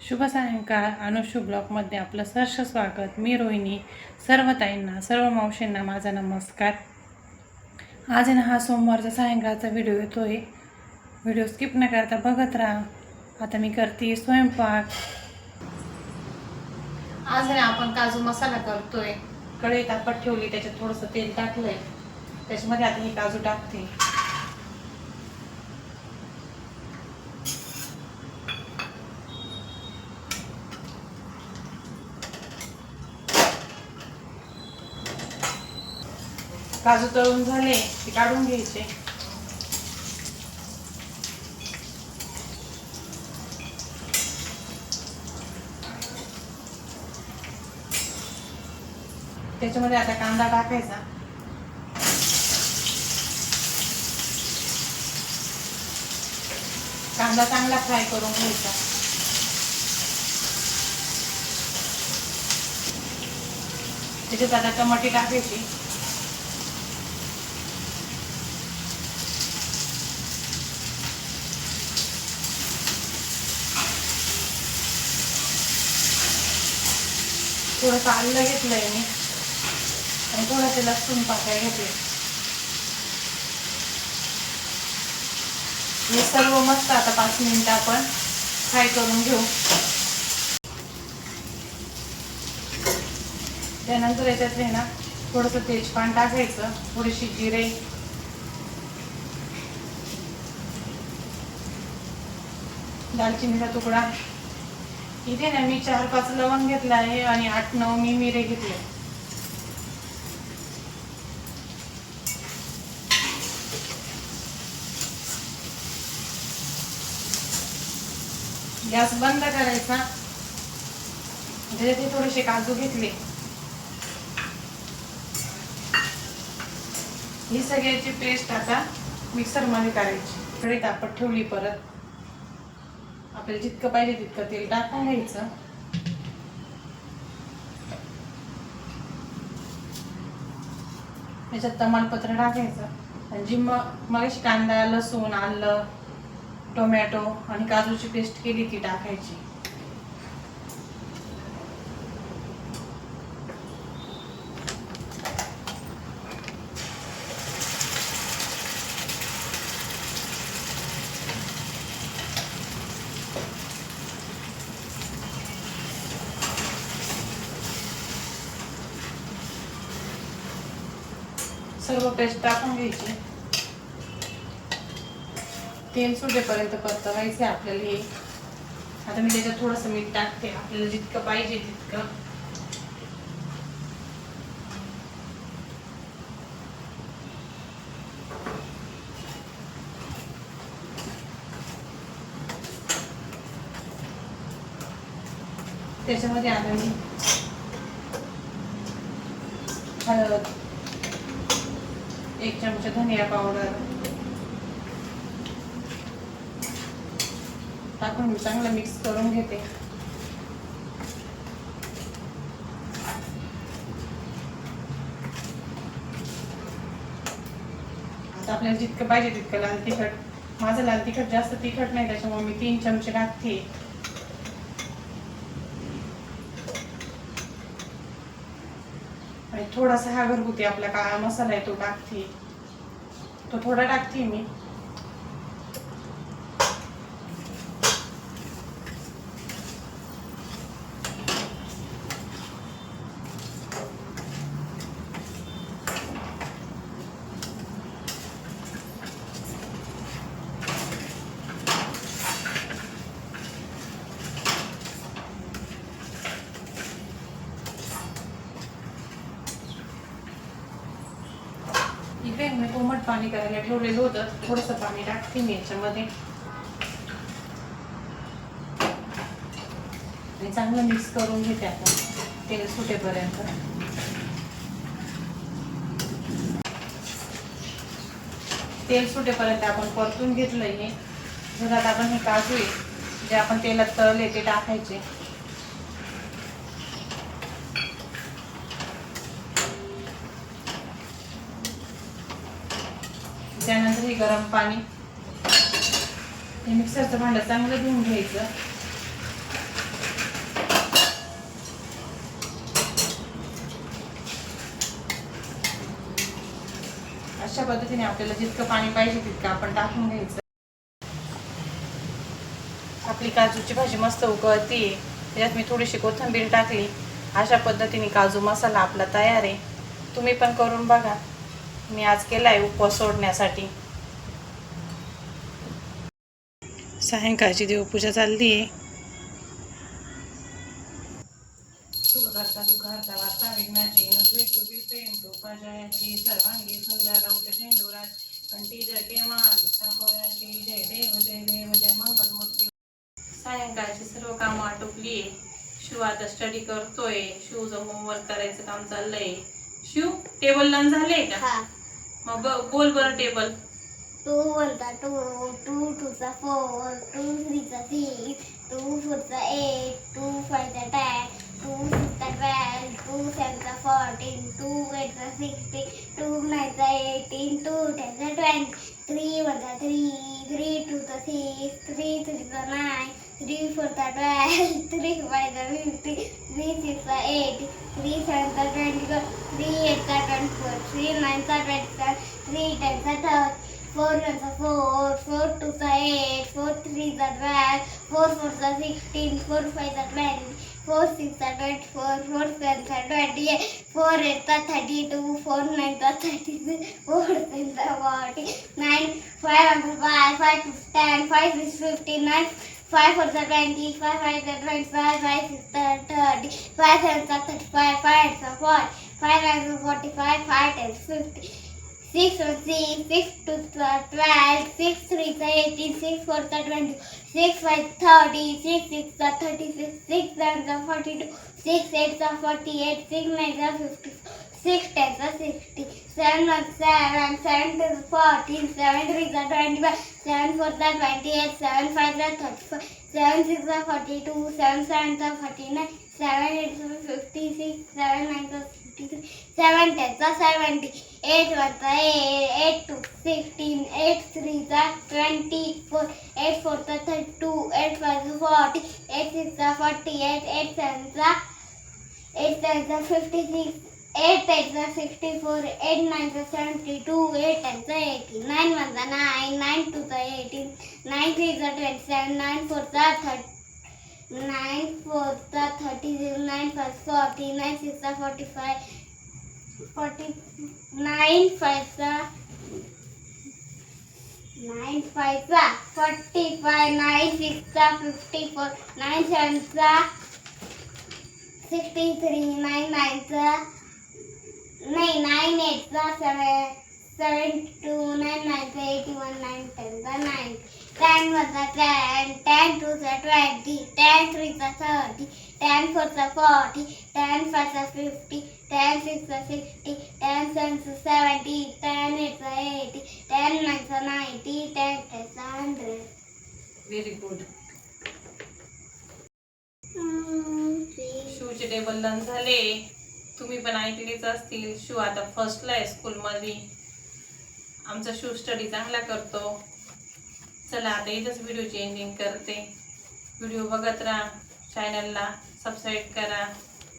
शुभ सायंकाळ. अनुशु ब्लॉकमध्ये आपलं सहर्ष स्वागत. मी रोहिणी. सर्व ताईंना सर्व मावशींना माझा नमस्कार. आज ना हा सोमवारचा सायंकाळचा व्हिडिओ येतो आहे व्हिडिओ स्किप न करता बघत राहा. आता मी करते स्वयंपाक. आज ना आपण काजू मसाला करतोय. कढई तापत ठेवली त्याच्यात थोडंसं तेल टाकलंय. त्याच्यामध्ये आता मी काजू टाकते. काजू तळून झाले ते काढून घ्यायचे. त्याच्यामध्ये आता कांदा टाकायचा. कांदा चांगला फ्राय करून घ्यायचा. त्याच्यात आता टमाटे टाकायची. थोडंसं आलं घेतलंय मी. आणि थोडंसं लसूण पाकळ्या घेतले हे सर्व मस्त आता पाच मिनिटं आपण फ्राय करून घेऊ. त्यानंतर याच्यात आहे ना थोडंसं तेजपान टाकायचं थोडीशी जिरे. दालचिनीचा तुकडा. इथे ना मी चार पाच लवंग घेतलं आहे आणि आठ नऊ मी मिरे घेतले. गॅस बंद करायचा. म्हणजे त्याच्यात थोडेसे काजू घेतले. ही सगळ्याची पेस्ट आता मिक्सरमध्ये करायची थोडी तापत ठेवली परत. आपल्याला जितकं पाहिजे तितकं तेल टाकून घ्यायचं. त्याच्यात तमालपत्र टाकायचं. आणि जी मग मगाशी कांदा लसूण आलं टोमॅटो आणि काजूची पेस्ट केली ती टाकायची. सर्व पेस्ट टाकून घ्यायची. तेल सुटेपर्यंत परतवायचे आपल्याला हे. आता मी त्याच्यात थोडंसं मीठ टाकते. आपल्याला जितकं पाहिजे तितकं. त्याच्यामध्ये आता मी हळद एक चमचा धनिया पावडर टाकून मी चांगलं मिक्स करून घेते. आता आपल्याला जितकं पाहिजे तितकं लाल तिखट. माझं लाल तिखट जास्त तिखट नाही त्याच्यामुळे मी तीन चमचे टाकते. थोडासा हा घरगुती आपला काळा मसाला आहे तो टाकते. तो थोडा टाकते मी. पाणी करायला ठेवलेलं होतं. थोडंसं पाणी टाकते मी याच्यामध्ये. आणि चांगलं मिक्स करून घेते आपण. तेल सुटेपर्यंत. तेल सुटेपर्यंत आपण परतून घेतलं हे. जर आपण हे काजू आहे जे आपण तेलात तळले ते टाकायचे. त्यानंतर हे गरम पाणी. हे मिक्सरचं भांडं चांगलं धुवून घ्यायचं. अशा पद्धतीने आपल्याला जितकं पाणी पाहिजे तितकं आपण टाकून घ्यायचं. आपली काजूची भाजी मस्त उकळती. त्याच्यात मी थोडीशी कोथिंबीर टाकली. अशा पद्धतीने काजू मसाला आपला तयार आहे. तुम्ही पण करून बघा. मी आज केला आहे उपवास सोडण्यासाठी. सायंकाळची देवपूजा चालली आहे वार्ता विघ्नाची प्रेम कृपाजयाची सर्वांगी सुंदर जय देव जय देव जय मंगल मूर्ती सायंकाळची सर्व कामं आटोपली शिव आता स्टडी करतोय. शिवचं होमवर्क करायचं काम चाललंय. शिव टेबल लर्न झाले का? हा. मग बोल बरं टेबल टू वनचा टू टू टूचा फोर टू थ्रीचा सिक्स टू फोरचा एट टू फायचा टेन टू सिक्सचा ट्वेल्व टू सेवनचा फोर्टीन टू एटचा सिक्स्टीन टू नाईनचा एटीन टू टेनचा ट्वेंटी थ्री वनचा थ्री थ्री टूचा सिक्स थ्री थ्रीचा नाईन three फोरचा the three three fifty the सिक्सचा eight three eight twenty three एटचा twenty four three नाईनचा twenty three three टेनचा thirty four ones are four, four twos the eight, four three the twelve, four fours the sixteen, four five the twenty, four six the twenty-four, four sevens are twenty-eight, four eights are thirty-two, four nine are thirty four tens are forty, nine, five ones five, five ten, five is fifty-nine, 5 for the 20, 5 5 the 25, 5 6 the 30, 5 7 the 35, 5 8 the 40, 5 9 the 45, 5 10 50, 6 for 6, 6 to the 12, 6 3 the 18, 6 for the 20, 6 5 30, 6 6 the 36, 6 7 the 42, 6 8 the 48, 6 9 the 50 six ten sixty, seven one seven, seven two fourteen, seven three twenty five, seven four twenty eight, seven five thirty five, seven six forty two, seven seven forty nine, seven eight fifty six, seven nine fifty three, seven ten seventy. eight one eight, eight two sixteen, eight three twenty four, eight four thirty two, eight five forty, eight six forty eight, eight seven eight seven fifty six. Eight एटचा sixty four eight nine seventy two eight टेनचा eighty nine वनचा nine nine two टूचा eighteen nine थ्रीचा twenty seven nine फोरचा thirty nine फोरचा thirty zero nine five forty nine सिक्सचा forty five forty nine फायचा nine फायचा forty five nine सिक्सचा fifty four nine सेवनचा sixty three nine नाईनचा नाही नाईन एट चा seven seven two nine nine चा एटी वन नाईन टेन चा nine ten one ten ten two twenty ten three चा थर्टी टेन फोर चा forty ten five fifty ten six चा sixty ten seven चा seventy ten eight eighty ten nine चा ninety ten ten hundred very good शूचे table done झाले. तुम्ही पण ऐकलीच असतील. शिव आता फर्स्टला आहे स्कूलमध्ये आमचा शिव स्टडी चांगला करतो. चला आता इथंच व्हिडिओची एंडिंग करते. व्हिडिओ बघत राहा चॅनलला सबस्क्राईब करा.